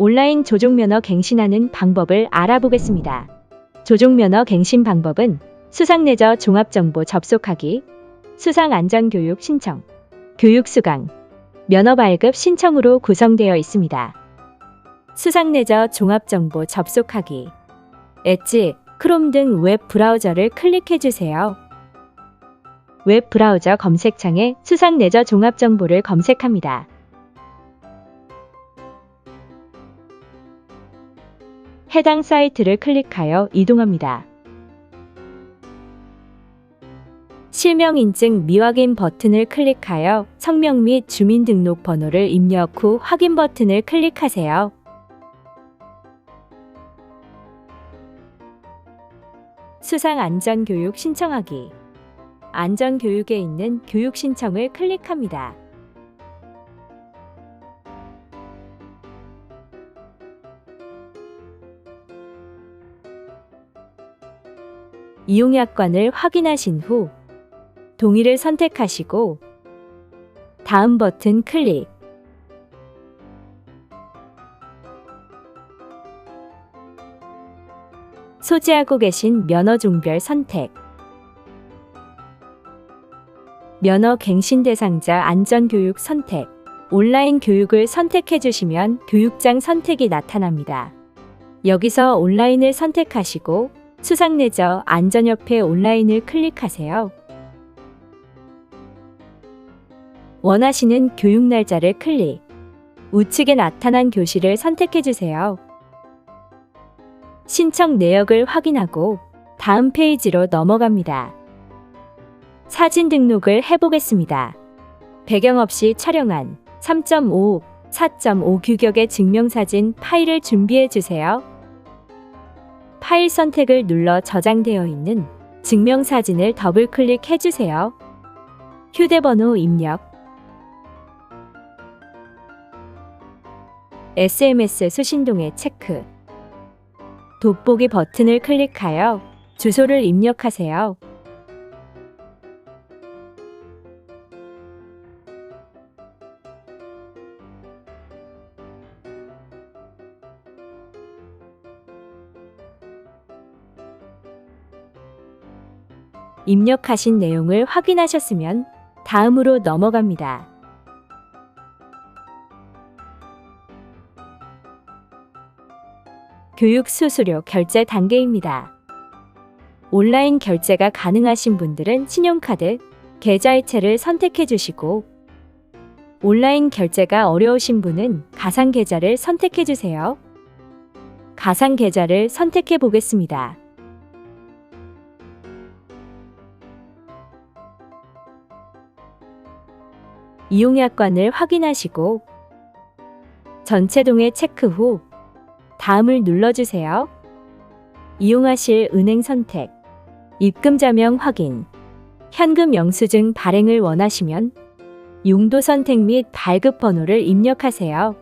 온라인 조종면허 갱신하는 방법을 알아보겠습니다. 조종면허 갱신 방법은 수상레저 종합정보 접속하기, 수상안전교육 신청, 교육수강, 면허 발급 신청으로 구성되어 있습니다. 수상레저 종합정보 접속하기, 엣지, 크롬 등 웹 브라우저를 클릭해 주세요. 웹 브라우저 검색창에 수상레저 종합정보를 검색합니다. 해당 사이트를 클릭하여 이동합니다. 실명 인증 미확인 버튼을 클릭하여 성명 및 주민등록번호를 입력 후 확인 버튼을 클릭하세요. 수상 안전교육 신청하기. 안전교육에 있는 교육 신청을 클릭합니다. 이용약관을 확인하신 후 동의를 선택하시고 다음 버튼 클릭. 소지하고 계신 면허 종별 선택. 면허 갱신 대상자 안전교육 선택. 온라인 교육을 선택해 주시면 교육장 선택이 나타납니다. 여기서 온라인을 선택하시고 수상레저 안전협회 온라인을 클릭하세요. 원하시는 교육 날짜를 클릭. 우측에 나타난 교실을 선택해 주세요. 신청 내역을 확인하고 다음 페이지로 넘어갑니다. 사진 등록을 해보겠습니다. 배경 없이 촬영한 3.5, 4.5 규격의 증명사진 파일을 준비해 주세요. 파일 선택을 눌러 저장되어 있는 증명사진을 더블 클릭해 주세요. 휴대번호 입력 SMS 수신동의 체크 돋보기 버튼을 클릭하여 주소를 입력하세요. 입력하신 내용을 확인하셨으면 다음으로 넘어갑니다. 교육 수수료 결제 단계입니다. 온라인 결제가 가능하신 분들은 신용카드, 계좌이체를 선택해 주시고 온라인 결제가 어려우신 분은 가상 계좌를 선택해 주세요. 가상 계좌를 선택해 보겠습니다. 이용약관을 확인하시고 전체동에 체크 후 다음을 눌러주세요. 이용하실 은행 선택, 입금자명 확인, 현금 영수증 발행을 원하시면 용도 선택 및 발급 번호를 입력하세요.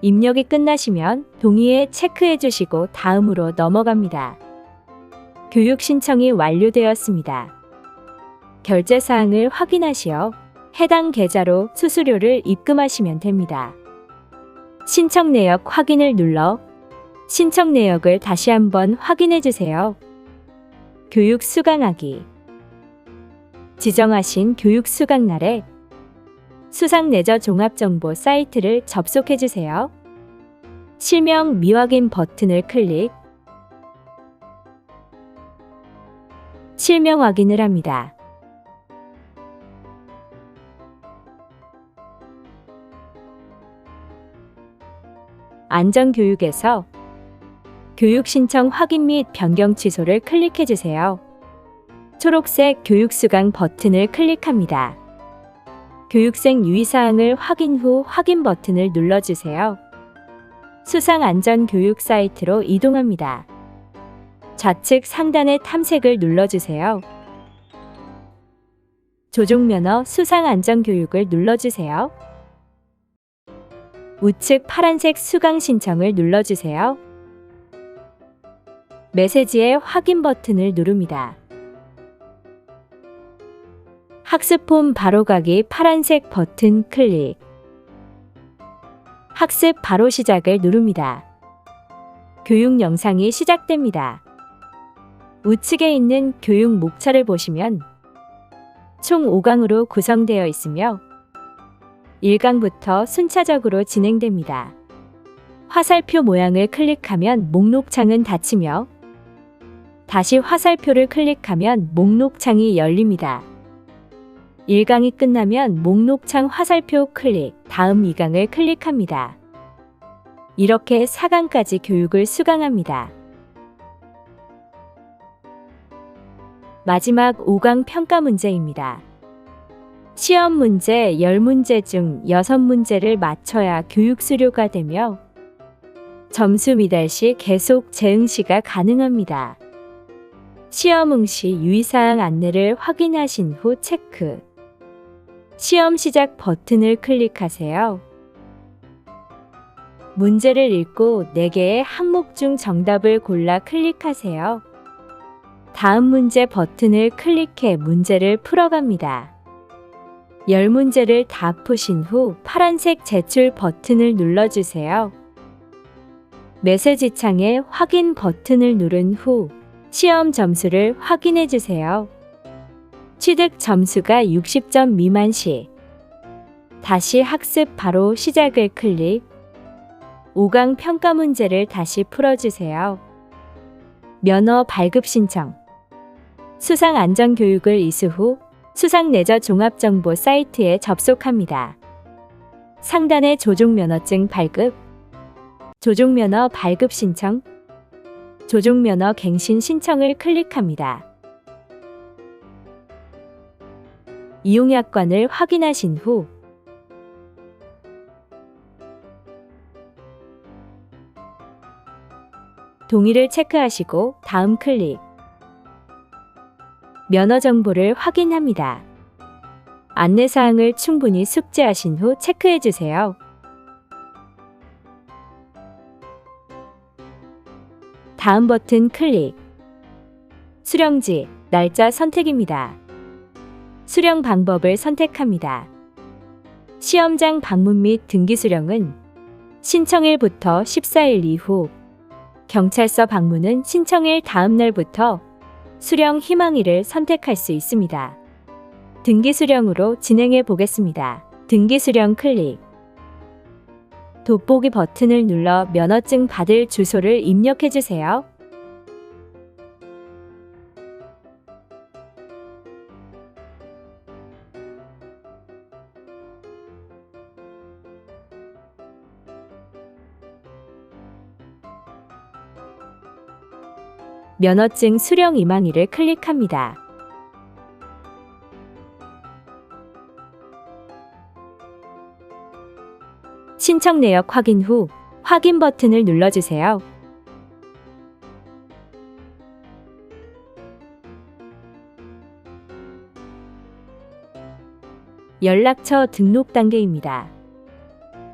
입력이 끝나시면 동의에 체크해 주시고 다음으로 넘어갑니다. 교육 신청이 완료되었습니다. 결제 사항을 확인하시어 해당 계좌로 수수료를 입금하시면 됩니다. 신청 내역 확인을 눌러 신청 내역을 다시 한번 확인해 주세요. 교육 수강하기 지정하신 교육 수강 날에 수상 내저 종합정보 사이트를 접속해 주세요. 실명 미확인 버튼을 클릭 실명 확인을 합니다. 안전교육에서 교육 신청 확인 및 변경 취소를 클릭해 주세요. 초록색 교육 수강 버튼을 클릭합니다. 교육생 유의사항을 확인 후 확인 버튼을 눌러주세요. 수상 안전 교육 사이트로 이동합니다. 좌측 상단의 탐색을 눌러주세요. 조종면허 수상 안전 교육을 눌러주세요. 우측 파란색 수강 신청을 눌러주세요. 메시지의 확인 버튼을 누릅니다. 학습폼 바로가기 파란색 버튼 클릭. 학습 바로 시작을 누릅니다. 교육 영상이 시작됩니다. 우측에 있는 교육 목차를 보시면 총 5강으로 구성되어 있으며 1강부터 순차적으로 진행됩니다. 화살표 모양을 클릭하면 목록창은 닫히며 다시 화살표를 클릭하면 목록창이 열립니다. 1강이 끝나면 목록창 화살표 클릭, 다음 2강을 클릭합니다. 이렇게 4강까지 교육을 수강합니다. 마지막 5강 평가 문제입니다. 시험 문제 10문제 중 6문제를 맞춰야 교육 수료가 되며 점수 미달 시 계속 재응시가 가능합니다. 시험 응시 유의사항 안내를 확인하신 후 체크. 시험 시작 버튼을 클릭하세요. 문제를 읽고 4개의 항목 중 정답을 골라 클릭하세요. 다음 문제 버튼을 클릭해 문제를 풀어갑니다. 10문제를 다 푸신 후 파란색 제출 버튼을 눌러주세요. 메시지 창에 확인 버튼을 누른 후 시험 점수를 확인해 주세요. 취득 점수가 60점 미만 시 다시 학습 바로 시작을 클릭 5강 평가 문제를 다시 풀어주세요. 면허 발급 신청 수상 안전 교육을 이수 후 수상 내저 종합정보 사이트에 접속합니다. 상단의 조종 면허증 발급 조종 면허 발급 신청 조종 면허 갱신 신청을 클릭합니다. 이용약관을 확인하신 후 동의를 체크하시고 다음 클릭 면허 정보를 확인합니다. 안내사항을 충분히 숙지하신 후 체크해 주세요. 다음 버튼 클릭. 수령지, 날짜 선택입니다. 수령 방법을 선택합니다. 시험장 방문 및 등기 수령은 신청일부터 14일 이후, 경찰서 방문은 신청일 다음 날부터 수령 희망일을 선택할 수 있습니다. 등기 수령으로 진행해 보겠습니다. 등기 수령 클릭. 돋보기 버튼을 눌러 면허증 받을 주소를 입력해 주세요. 면허증 수령 임항일을 클릭합니다. 신청 내역 확인 후 확인 버튼을 눌러주세요. 연락처 등록 단계입니다.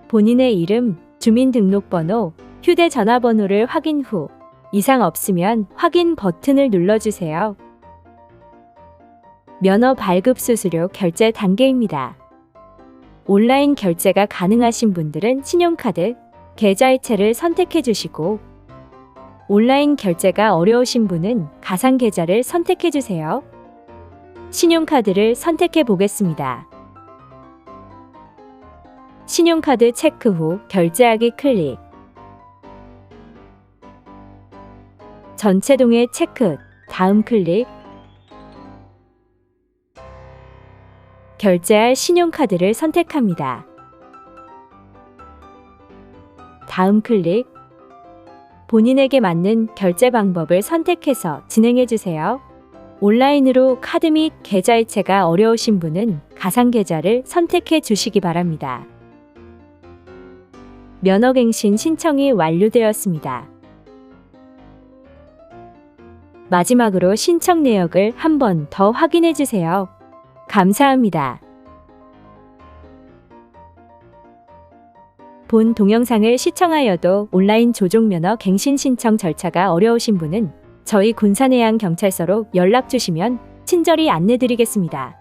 본인의 이름, 주민등록번호, 휴대전화번호를 확인 후 이상 없으면 확인 버튼을 눌러주세요. 면허 발급 수수료 결제 단계입니다. 온라인 결제가 가능하신 분들은 신용카드, 계좌이체를 선택해 주시고 온라인 결제가 어려우신 분은 가상계좌를 선택해 주세요. 신용카드를 선택해 보겠습니다. 신용카드 체크 후 결제하기 클릭. 전체 동의 체크, 다음 클릭. 결제할 신용카드를 선택합니다. 다음 클릭. 본인에게 맞는 결제 방법을 선택해서 진행해 주세요. 온라인으로 카드 및 계좌이체가 어려우신 분은 가상계좌를 선택해 주시기 바랍니다. 면허갱신 신청이 완료되었습니다. 마지막으로 신청 내역을 한 번 더 확인해 주세요. 감사합니다. 본 동영상을 시청하여도 온라인 조종면허 갱신 신청 절차가 어려우신 분은 저희 군산해양경찰서로 연락 주시면 친절히 안내 드리겠습니다.